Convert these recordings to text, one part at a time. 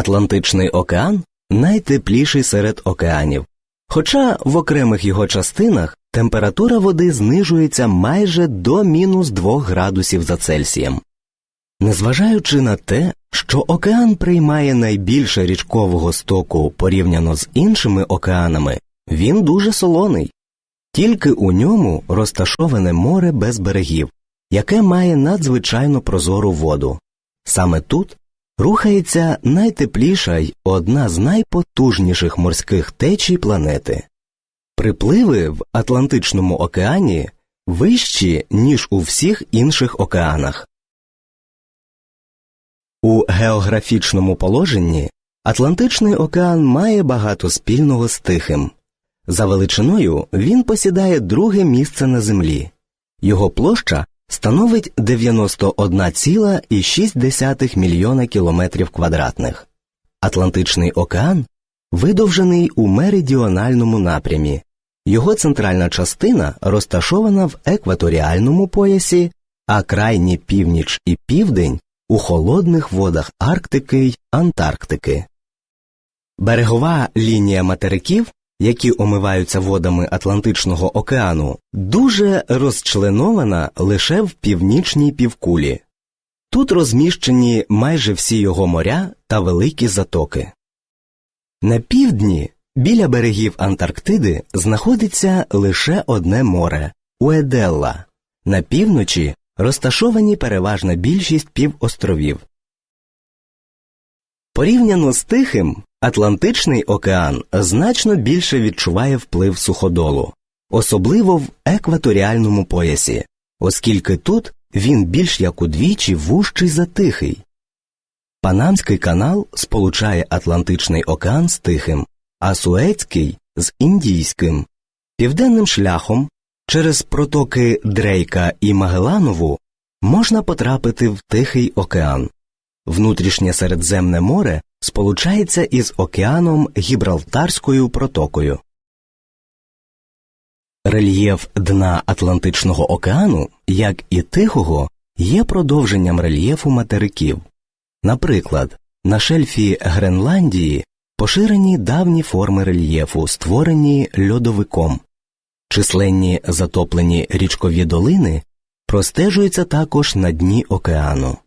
Атлантичний океан найтепліший серед океанів, хоча в окремих його частинах температура води знижується майже до мінус 2 градусів за Цельсієм. Незважаючи на те, що океан приймає найбільше річкового стоку порівняно з іншими океанами, він дуже солоний. Тільки у ньому розташоване море без берегів, яке має надзвичайно прозору воду. Саме тут рухається найтепліша й одна з найпотужніших морських течій планети. Припливи в Атлантичному океані вищі, ніж у всіх інших океанах. У географічному положенні Атлантичний океан має багато спільного з Тихим. За величиною він посідає друге місце на землі. Його площа становить 91,6 мільйона кілометрів квадратних. Атлантичний океан видовжений у меридіональному напрямі. Його центральна частина розташована в екваторіальному поясі, а крайні північ і південь у холодних водах Арктики й Антарктики. Берегова лінія материків, які омиваються водами Атлантичного океану, дуже розчленована лише в північній півкулі. Тут розміщені майже всі його моря та великі затоки. На півдні біля берегів Антарктиди знаходиться лише одне море Уеделла, на півночі розташовані переважна більшість півостровів. Порівняно з Тихим, Атлантичний океан значно більше відчуває вплив суходолу, особливо в екваторіальному поясі, оскільки тут він більш як удвічі вужчий за Тихий. Панамський канал сполучає Атлантичний океан з Тихим, а Суецький з Індійським. Південним шляхом через протоки Дрейка і Магеланову можна потрапити в Тихий океан. Внутрішнє Середземне море сполучається із океаном Гібралтарською протокою. Рельєф дна Атлантичного океану, як і Тихого, є продовженням рельєфу материків. Наприклад, на шельфі Гренландії поширені давні форми рельєфу, створені льодовиком. Численні затоплені річкові долини простежуються також на дні океану.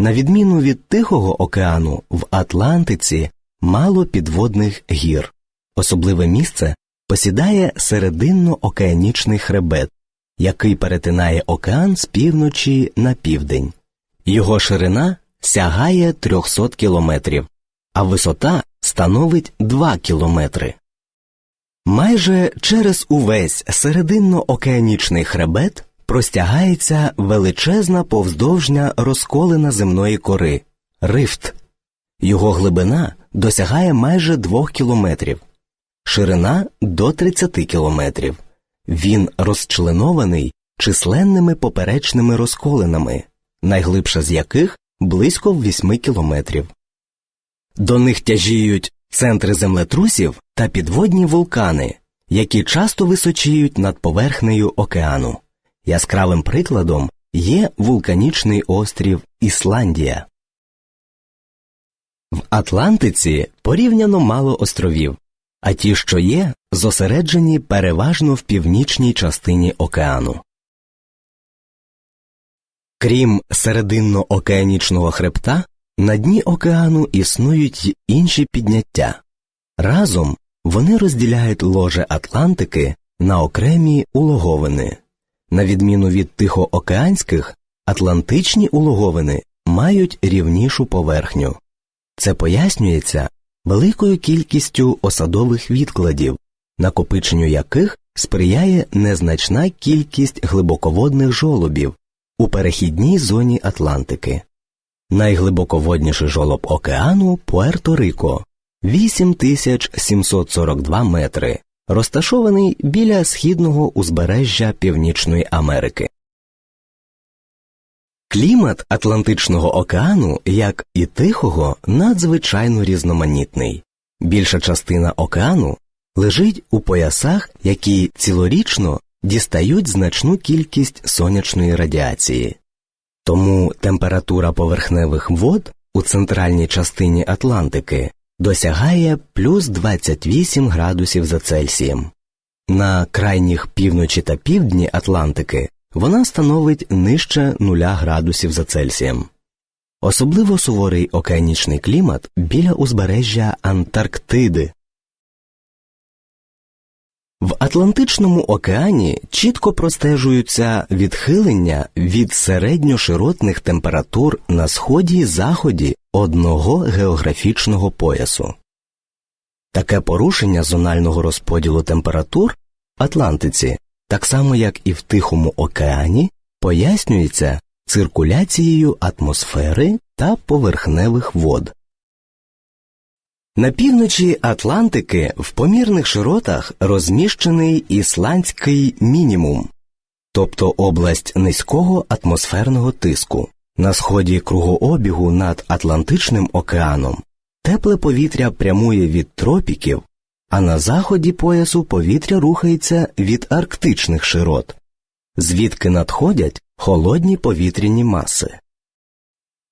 На відміну від Тихого океану, в Атлантиці мало підводних гір. Особливе місце посідає серединно-океанічний хребет, який перетинає океан з півночі на південь. Його ширина сягає 300 кілометрів, а висота становить 2 кілометри. Майже через увесь серединно-океанічний хребет простягається величезна повздовжня розколина земної кори рифт. Його глибина досягає майже 2 кілометрів, ширина до 30 кілометрів. Він розчленований численними поперечними розколинами, найглибша з яких близько 8 кілометрів. До них тяжіють центри землетрусів та підводні вулкани, які часто височіють над поверхнею океану. Яскравим прикладом є вулканічний острів Ісландія. В Атлантиці порівняно мало островів, а ті, що є, зосереджені переважно в північній частині океану. Крім серединно-океанічного хребта, на дні океану існують й інші підняття. Разом вони розділяють ложе Атлантики на окремі улоговини. На відміну від тихоокеанських, атлантичні улоговини мають рівнішу поверхню. Це пояснюється великою кількістю осадових відкладів, накопиченню яких сприяє незначна кількість глибоководних жолобів у перехідній зоні Атлантики. Найглибоководніший жолоб океану Пуерто-Рико 8742 метри, розташований біля східного узбережжя Північної Америки. Клімат Атлантичного океану, як і Тихого, надзвичайно різноманітний. Більша частина океану лежить у поясах, які цілорічно дістають значну кількість сонячної радіації. Тому температура поверхневих вод у центральній частині Атлантики досягає плюс 28 градусів за Цельсієм. На крайніх півночі та півдні Атлантики вона становить нижче 0 градусів за Цельсієм. Особливо суворий океанічний клімат біля узбережжя Антарктиди. В Атлантичному океані чітко простежуються відхилення від середньоширотних температур на сході й заході одного географічного поясу. Таке порушення зонального розподілу температур в Атлантиці, так само як і в Тихому океані, пояснюється циркуляцією атмосфери та поверхневих вод. На півночі Атлантики в помірних широтах розміщений ісландський мінімум, тобто область низького атмосферного тиску. На сході кругообігу над Атлантичним океаном тепле повітря прямує від тропіків, а на заході поясу повітря рухається від арктичних широт, звідки надходять холодні повітряні маси.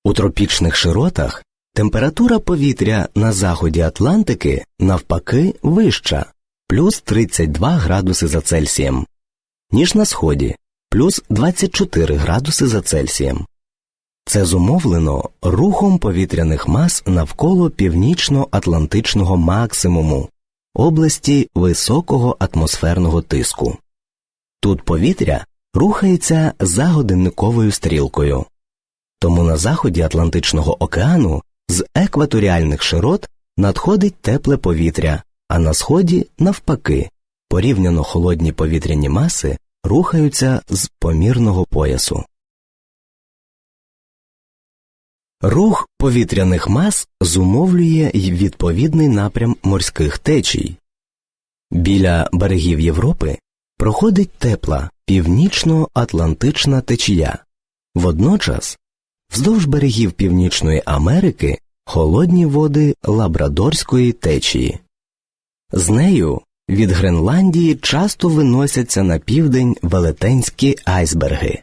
У тропічних широтах температура повітря на заході Атлантики навпаки вища плюс 32 градуси за Цельсієм, ніж на сході плюс 24 градуси за Цельсієм. Це зумовлено рухом повітряних мас навколо північно-атлантичного максимуму області високого атмосферного тиску. Тут повітря рухається за годинниковою стрілкою. Тому на заході Атлантичного океану з екваторіальних широт надходить тепле повітря, а на сході, навпаки, порівняно холодні повітряні маси рухаються з помірного поясу. Рух повітряних мас зумовлює й відповідний напрям морських течій. Біля берегів Європи проходить тепла північно-атлантична течія, водночас вздовж берегів Північної Америки холодні води лабрадорської течії. З нею від Гренландії часто виносяться на південь велетенські айсберги.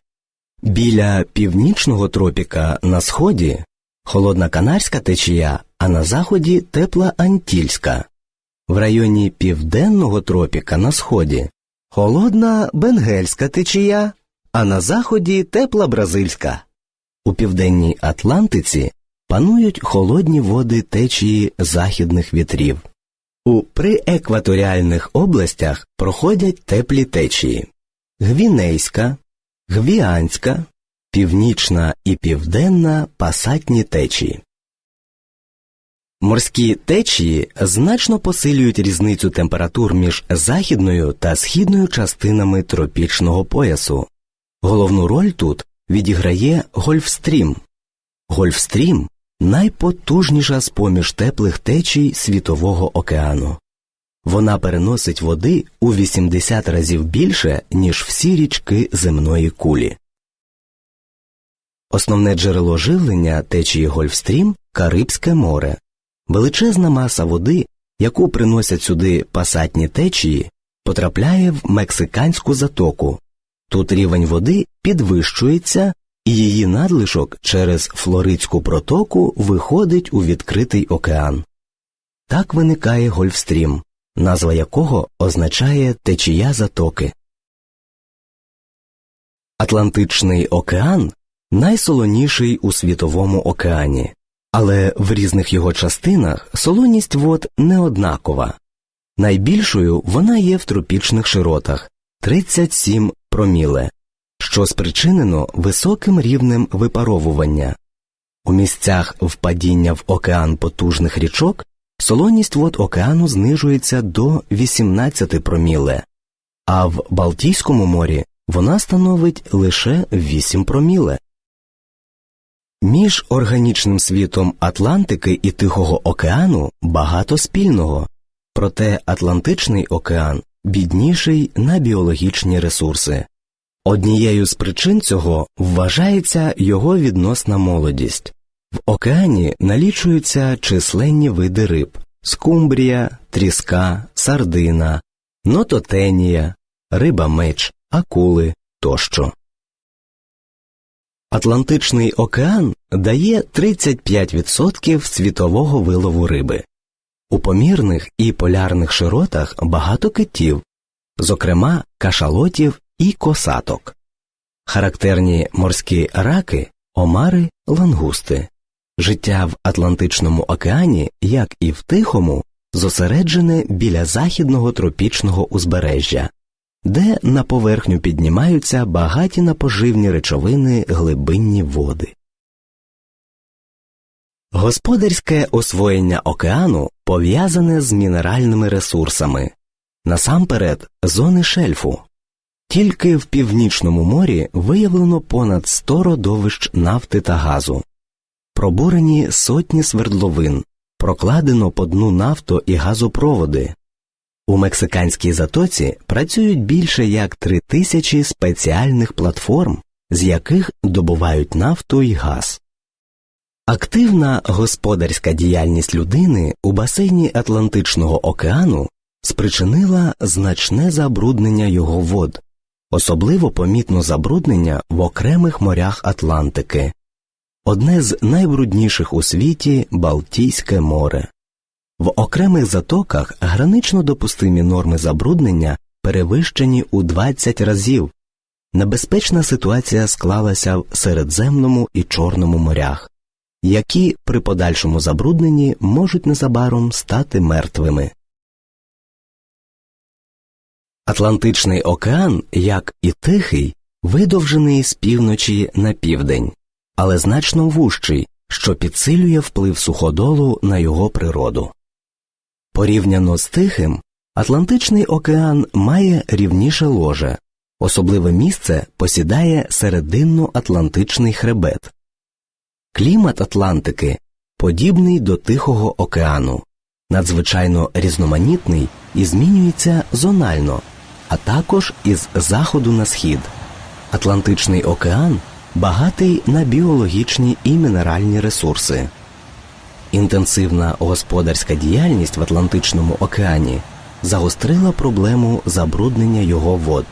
Біля північного тропіка на сході холодна канарська течія, а на заході тепла антільська. В районі південного тропіка на сході холодна бенгельська течія, а на заході тепла бразильська. У південній Атлантиці панують холодні води течії західних вітрів. У приекваторіальних областях проходять теплі течії гвінейська, гвіанська, північна і південна пасатні течії. Морські течії значно посилюють різницю температур між західною та східною частинами тропічного поясу. Головну роль тут відіграє Гольфстрім. Гольфстрім найпотужніша з поміж теплих течій Світового океану. Вона переносить води у 80 разів більше, ніж всі річки земної кулі. Основне джерело живлення течії Гольфстрім Карибське море. Величезна маса води, яку приносять сюди пасатні течії, потрапляє в мексиканську затоку. Тут рівень води підвищується, і її надлишок через Флоридську протоку виходить у відкритий океан. Так виникає Гольфстрім, назва якого означає течія затоки. Атлантичний океан найсолоніший у світовому океані, але в різних його частинах солоність вод не однакова. Найбільшою вона є в тропічних широтах 37 проміле, що спричинено високим рівнем випаровування. У місцях впадіння в океан потужних річок солоність вод океану знижується до 18 проміле, а в Балтійському морі вона становить лише 8 проміле. Між органічним світом Атлантики і Тихого океану багато спільного, проте Атлантичний океан бідніший на біологічні ресурси. Однією з причин цього вважається його відносна молодість. В океані налічуються численні види риб скумбрія, тріска, сардина, нототенія, риба меч, акули тощо. Атлантичний океан дає 35% світового вилову риби. У помірних і полярних широтах багато китів, зокрема кашалотів і косаток. Характерні морські раки, омари, лангусти. Життя в Атлантичному океані, як і в Тихому, зосереджене біля західного тропічного узбережжя, де на поверхню піднімаються багаті на поживні речовини глибинні води. Господарське освоєння океану пов'язане з мінеральними ресурсами, насамперед зони шельфу. Тільки в північному морі виявлено понад 100 родовищ нафти та газу, пробурені сотні свердловин, прокладено по дну нафто і газопроводи. У мексиканській затоці працюють більше як три тисячі спеціальних платформ, з яких добувають нафту і газ. Активна господарська діяльність людини у басейні Атлантичного океану спричинила значне забруднення його вод, особливо помітно забруднення в окремих морях Атлантики. Одне з найбрудніших у світі Балтійське море. В окремих затоках гранично допустимі норми забруднення перевищені у 20 разів. Небезпечна ситуація склалася в Середземному і Чорному морях, які при подальшому забрудненні можуть незабаром стати мертвими. Атлантичний океан, як і Тихий, видовжений з півночі на південь, але значно вужчий, що підсилює вплив суходолу на його природу. Порівняно з Тихим, Атлантичний океан має рівніше ложе, особливе місце посідає серединно-атлантичний хребет. Клімат Атлантики подібний до Тихого океану, надзвичайно різноманітний і змінюється зонально, а також із заходу на схід. Атлантичний океан багатий на біологічні і мінеральні ресурси. Інтенсивна господарська діяльність в Атлантичному океані загострила проблему забруднення його вод.